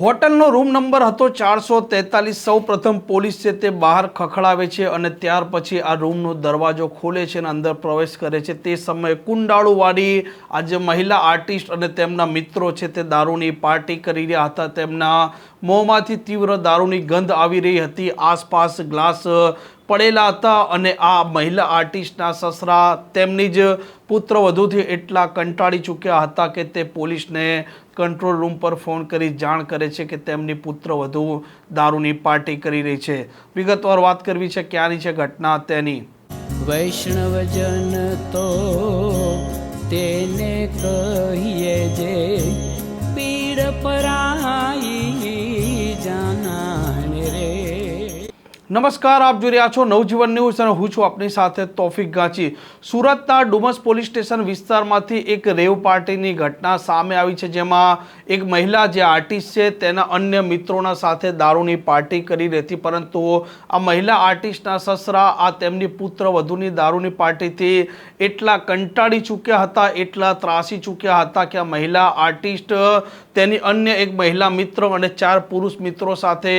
હોટલનો room number હતો ચારસો તેતાલીસ. સૌ પ્રથમ પોલીસ છે તે બહાર ખખડાવે છે અને ત્યાર પછી આ રૂમનો દરવાજો ખોલે છે અને અંદર પ્રવેશ કરે છે. તે સમયે કુંડાળુવાળી આ જે મહિલા આર્ટિસ્ટ અને તેમના મિત્રો છે તે દારૂની પાર્ટી કરી રહ્યા હતા. તેમના મોંમાંથી તીવ્ર દારૂની ગંધ આવી રહી હતી. આસપાસ ગ્લાસ પડેલા હતા અને આ મહિલા આર્ટિસ્ટના સસરા તેમની જ પુત્ર વધુથી એટલા કંટાળી ચૂક્યા હતા કે તે પોલીસને કંટ્રોલ રૂમ પર ફોન કરી જાણ કરે છે કે તેમની પુત્ર વધુ દારૂની પાર્ટી કરી રહી છે. વિગતવાર વાત કરવી છે ક્યાંની છે ઘટના તેની? વૈષ્ણવજન તો તેને કહીએ જે નમસ્કાર, આપ જોઈ રહ્યા છો નવજીવન ન્યૂઝ અને હું છું આપની સાથે તોફિક ગાંચી. સુરતના ડુમસ પોલીસ સ્ટેશન વિસ્તારમાંથી એક રેવ પાર્ટીની ઘટના સામે આવી છે, જેમાં એક મહિલા જે આર્ટિસ્ટ છે, તેના અન્ય મિત્રોના સાથે દારૂની પાર્ટી કરી રહેતી, પરંતુ આ મહિલા આર્ટિસ્ટના સસરા, આ તેમની પુત્ર વધુની દારૂની પાર્ટીથી એટલા કંટાળી ચૂક્યા હતા, એટલા ત્રાસી ચૂક્યા હતા કે આ મહિલા આર્ટિસ્ટ તેની અન્ય એક મહિલા મિત્રો અને ચાર પુરુષ મિત્રો સાથે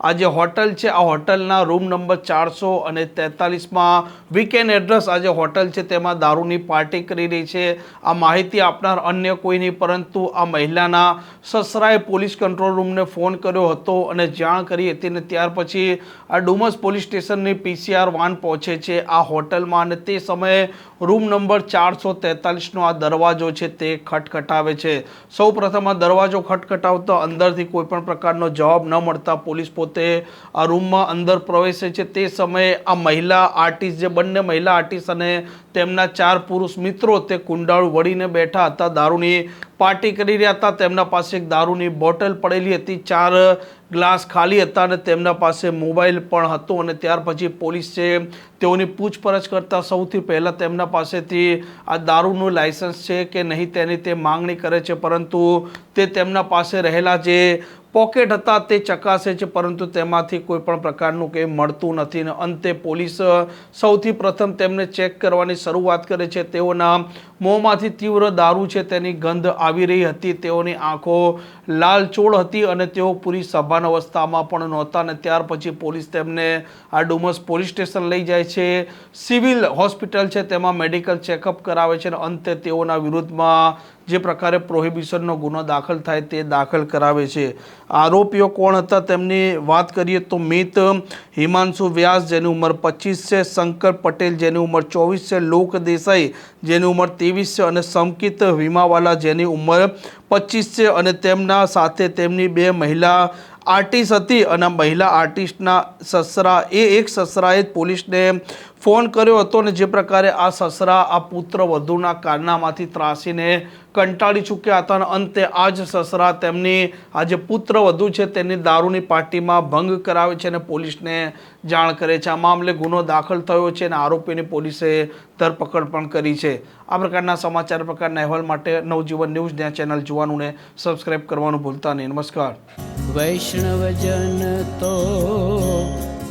આ જે હોટલ છે, આ હોટલના રૂમ નંબર ચારસો અને તેતાલીસમાં વીકેન્ડ એડ્રેસ આ જે હોટલ છે, તેમાં દારૂની પાર્ટી કરી રહી છે. આ માહિતી આપનાર અન્ય કોઈ નહીં, પરંતુ આ મહિલાના સસરાએ પોલીસ કંટ્રોલ રૂમને ફોન કર્યો હતો અને જાણ કરી હતી અને ત્યાર પછી આ ડુમસ પોલીસ સ્ટેશનની પીસીઆર વાન પહોંચે છે આ હોટલમાં અને તે સમયે રૂમ નંબર ચારસો તેતાલીસનો આ દરવાજો છે, તે ખટખટાવે છે. સૌ પ્રથમ આ દરવાજો ખટખટાવતા અંદરથી કોઈ પણ પ્રકારનો જવાબ ન મળતા પોલીસ પોતે આ રૂમમાં અંદર પ્રવેશે છે. તે સમયે આ મહિલા આર્ટિસ્ટ, જે બંને મહિલા આર્ટિસ્ટ અને તેમના ચાર પુરુષ મિત્રો તે કુંડાળું વળીને બેઠા હતા. દારૂની પાર્ટી કરી રહ્યા હતા. તેમના પાસે એક દારૂની બોટલ પડેલી હતી. ચાર ગ્લાસ ખાલી હતા અને તેમના પાસે મોબાઈલ પણ હતો અને ત્યાર પછી પોલીસ તેઓની પૂછપરછ કરતા સૌથી પહેલાં તેમના પાસેથી આ દારૂનું લાયસન્સ છે કે નહીં તેની તે માંગણી કરે છે. પરંતુ તે તેમના પાસે રહેલા જે પોકેટ હતા તે ચકાસે છે, પરંતુ તેમાંથી કોઈ પણ પ્રકારનું કંઈ મળતું નથી અને અંતે પોલીસ સૌથી પ્રથમ તેમને ચેક કરવાની શરૂઆત કરે છે. તેઓના મોંમાંથી તીવ્ર દારૂ છે, તેની ગંધ આવી રહી હતી, તેઓની આંખો લાલચોળ હતી અને તેઓ પૂરી સભાન અવસ્થામાં પણ નહોતા અને ત્યાર પછી પોલીસ તેમને આ ડુમસ પોલીસ સ્ટેશન લઈ જાય છે. સિવિલ હોસ્પિટલ છે, તેમાં મેડિકલ ચેકઅપ કરાવે છે અને અંતે તેઓના વિરુદ્ધમાં જે પ્રકારે પ્રોહિબિશનનો ગુનો દાખલ થાય તે દાખલ કરાવે છે. આરોપીઓ કોણ હતા તેમની વાત કરીએ તો મિત, હિમાંશુ વ્યાસ જેની ઉંમર પચીસ છે, શંકર પટેલ જેની ઉંમર ચોવીસ છે, લોક દેસાઈ જેની ઉંમર ત્રેવીસ છે અને સમકિત વીમાવાલા જેની ઉંમર પચીસ છે અને તેમના સાથે તેમની બે મહિલા આર્ટિસ્ટ હતી અને મહિલા આર્ટિસ્ટના સસરા એ એક સસરાએ જ પોલીસને ફોન કર્યો હતો અને જે પ્રકારે આ સસરા, આ પુત્ર વધુના કારનામાંથી ત્રાસીને કંટાળી ચૂક્યા હતા અને અંતે આ જ સસરા તેમની, આ જે પુત્ર વધુ છે તેની દારૂની પાર્ટીમાં ભંગ કરાવે છે અને પોલીસને જાણ કરે છે. આ મામલે ગુનો દાખલ થયો છે અને આરોપીની પોલીસે ધરપકડ પણ કરી છે. આ પ્રકારના સમાચાર પ્રકારના અહેવાલ માટે નવજીવન ન્યૂઝ ને ચેનલ જોવાનું ને સબસ્ક્રાઈબ કરવાનું ભૂલતા નહીં. નમસ્કાર. વૈષ્ણવજન તો